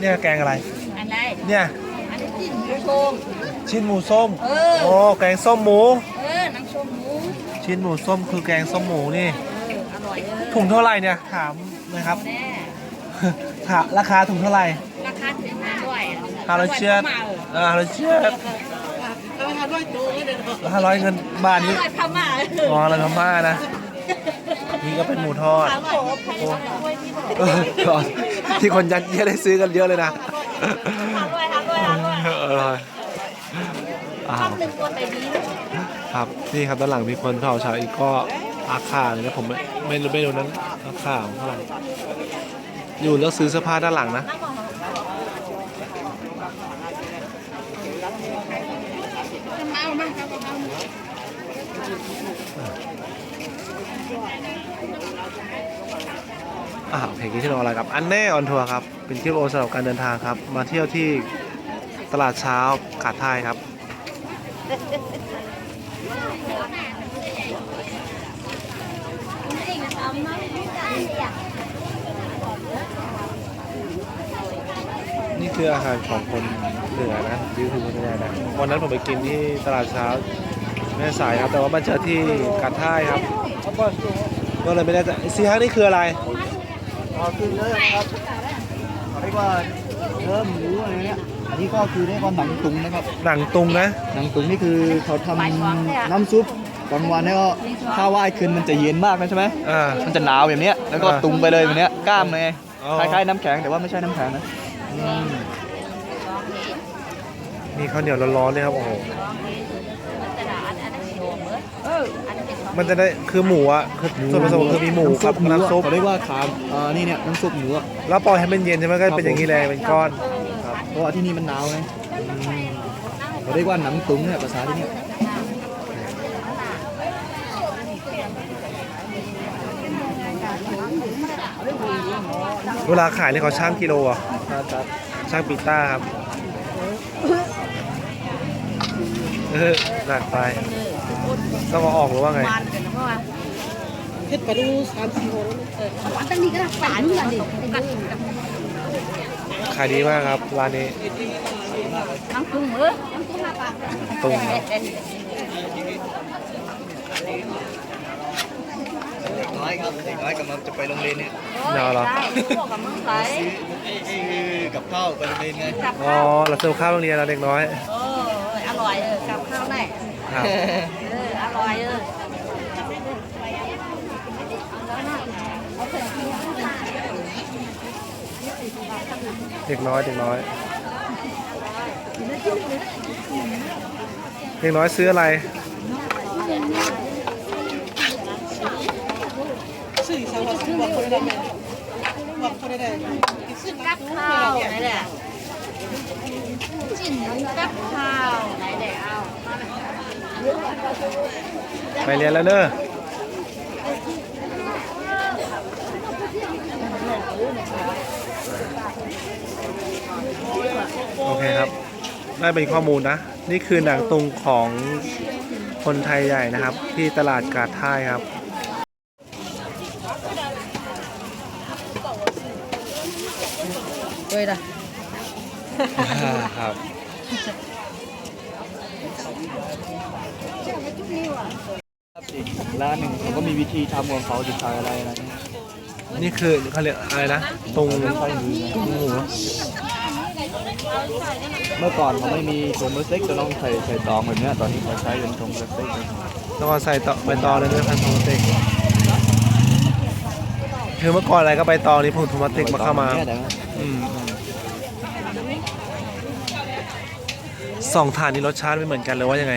เนี่ยแกงอะไร อันไหนเนี่ย อันนี้จิ้มหมูชม ชิ้นหมูส้ม เออ โอ้แกงส้มหมู เออน้ำชมหมูชิ้นหมูส้มคือแกงส้มหมูนี่ เอออร่อยเลยถุงเท่าไหร่เนี่ยถามนะครับ แน่ถามราคาถุงเท่าไหร่ราคาถึงห้าร้อยห้าร้อยเชือดเมาอ่าห้าร้อยเชือดห้าร้อยเงินบาทนี้ห้าร้อยพม่าอ๋อแล้วพม่านะ นี่ก็เป็นหมูทอด ถามว่าโอ้โหเออก่อน ที่คนยัดเยียดได้ซื้อกันเยอะเลยนะห้าร้อยห้าร้อยห้าร้อยอร่อยอ้าวคำหนึ่งตัวไปนี้ครับนี่ครับด้านหลังมีคนเผ่าชาวอีกก็อาคาเลยนะผมไม่ไม่รู้ไม่รู้นั้นอาคาของเท่าไหร่อยู่แล้วซื้อเสื้อผ้าด้านหลังนะเอามาครับเอามาอ่าเพจที่เราอะไรกับอันแน่ออนทัวร์ครับ เป็นคลิปโอสำหรับการเดินทางครับ มาเที่ยวที่ตลาดเช้าขาดท้ายครับนี่คืออาหารของคนเหนือนะวิวทิวพัทยานะวันนั้นผมไปกินที่ตลาดเช้าแม่สายครับแต่ว่ามาเจอที่กัดท่ายครับก็เลยไม่ได้จะซีฮักนี่คืออะไร อ๋อคือเนื้อครับเขาเรียกว่าเนื้อหมูอะไรเนี้ยอันนี้ก็คือเรียกว่าหนังตุงนะครับหนังตุงนะหนังตุงนี่คือเขาทำน้ำซุปกลางวันเนี่ยก็ถ้าว่ายคืนมันจะเย็นมากนะใช่ไหมอ่ามันจะหนาวแบบเนี้ยแล้วก็อ่าตุงไปเลยแบบเนี้ยกล้ามเลยอ๋อคล้ายๆน้ำแข็งแต่ว่าไม่ใช่น้ำแข็งนะมีข้าวเหนียวร้อนๆเลยครับโอ้โห มันจะได้คือหมูอะคือส่วนผสมคือมีหมูกับน้ำซุปเขาเรียกว่าขามอ่านี่เนี่ยน้ำซุปหมูอะแล้วปล่อยให้มันเย็นใช่ไหมก็เป็นอย่างนี้เลยเป็นก้อนครับเพราะว่าที่นี่มันหนาวไงเขาเรียกว่าหนังตุงเนี่ยภาษาที่นี่เวลาขายเนี่ยเขาช่างกิโลอะครับช่างปีต้าครับ เออหนักไปต้องเอาออกหรือว่าไงมันกันนะเพราะว่าเฮ็ดไปดูสามสี่คนเออวันตั้งนี้ก็ได้ฝานนี่ดิกันขายดีมากครับร้านนี้น้ำตุ้งเออน้ำตุ้งห้าบาทตุงครับน้อยครับเด็กน้อยกำลังจะไปโรงเรียนเนี่ยพวกกับมึงใส่กับข้าวไปโรงเรียนไงกับอ๋อข้าวเราซื้อข้าวโรงเรียนเราเด็กน้อย เอออ ร่อยเออกับข้าวแน่ครับ เอออร่อยเออเด็กน้อยเด็กน้อยเด็กน้อยซื้ออะไรสี่สามสิบบอกคนได้ไหมบอกคนได้ไหมสิบกับข้าวไหนแหละ จิ้มกับข้าวไหนแหละเอาไปเรียนแล้วเนอโอเคครับ ได้เป็นข้อมูลนะ นี่คือหนังตุงของคนไทยใหญ่นะครับ ที่ตลาดกาดท่ายครับเฮ้ ยนะครับ ร้านหนึ่งเขาก็มีวิธีทำของเขาจะขายอะไรอะไรเนี่ยนี่คือเขาเรียกอะไรนะตุงใช่หรือตุงหมูเมื่อก่อนเขาไม่มีถุงพลาสติกจะต้องใส่ใส่ตองแบบเนี้ยตอนนี้เขาใช้เป็นถุงพลาสติกเลยต้องเอาใส่ต่อใบตองเลยด้วยพันธุ์พลาสติกคือเมื่อก่อนอะไรก็ใบตองนี่ผงถุงพลาสติกมาเข้ามา เนี่ยแต่ว่าอืมอืม สองฐานนี้รสชาติไม่เหมือนกันเลยว่ายังไง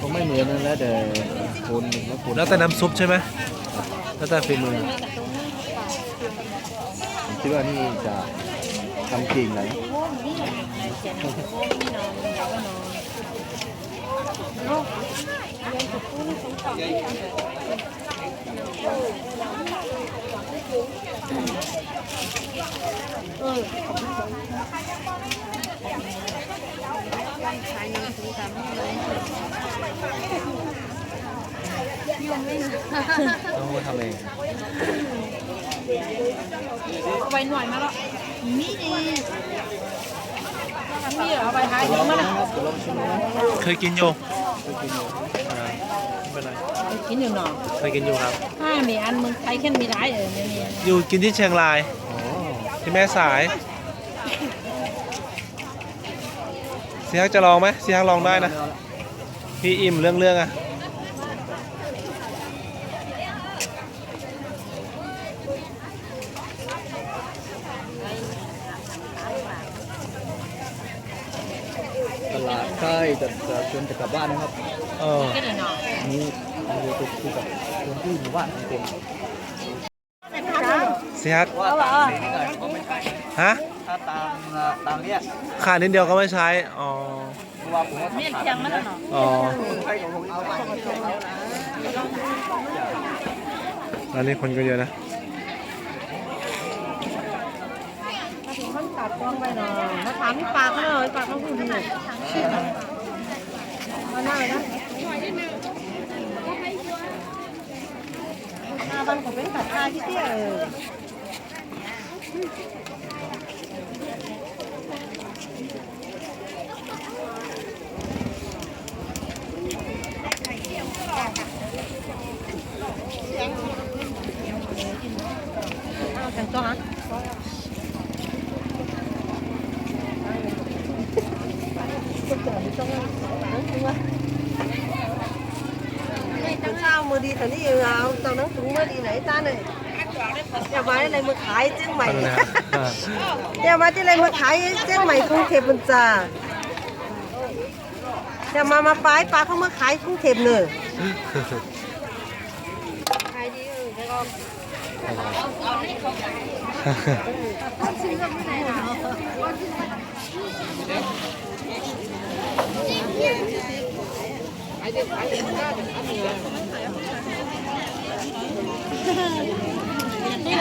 ก็ไม่เหมือนนั่นแหละแต่คนแล้วคนแล้วแต่น้ำซุปใช่ไหมแล้วแต่ฝีมือผมคิดว่านี่จะทำจริงเลย ต้องทำเองเอาไว้หน่อยมาแล้วอมีดีมีเอาไปหาหิงมาละเคยกินอยู่อ่ไม่เป็นไรกินอยู่หนอเคยกินอยู่ครับถ้ามีอันมึงไทยแค่มีได้เออเนี่ยเนี่ยอยู่กินที่เชียงราย ที่แม่สายเสียฮักจะลองไหมเสียฮักลองได้นะ พี่อิ่มเรื่องเรื่องอะตลาดใกล้จะจะชวนจะกลับบ้านนะครับเออกินอยู่หนออันนี้เราจะคุยกับคนที่หมู่บ้านของผมเสียฮัก ฮะถ้าตามตามเนี้ยขาดนิดเดียวก็ไม่ใช้ อ๋อเพราะว่าผมว่าเมียนเพียงมันละหนออ๋อใช่ของผมเอาไปร้านนี้คนก็เยอะนะมันตัดกล้องไปหน่อยมาถามพี่ปากเขาหน่อยปากเขาพูดดีมาหน้าเลยนะหน้าบ้านผมเป็นตัดตาที่เตี้ยเออ เอาแต่งตัวฮะตั้งข้าว มือดีแต่นี่เอาตอนนั้นถุงมือดีไหนตาเนี่ยอย่ามาอะไรมาขายเจ้งใหม่อะไรนะอ่าอย่ามาที่อะไรมาขายเจ้งใหม่กรุงเทพมันจ้าอย่ามามาปลายปลาเขามาขายกรุงเทพเนอะขายดีเออแล้วก็มาถึงเ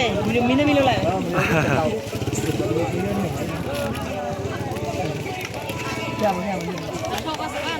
ไม่ใช่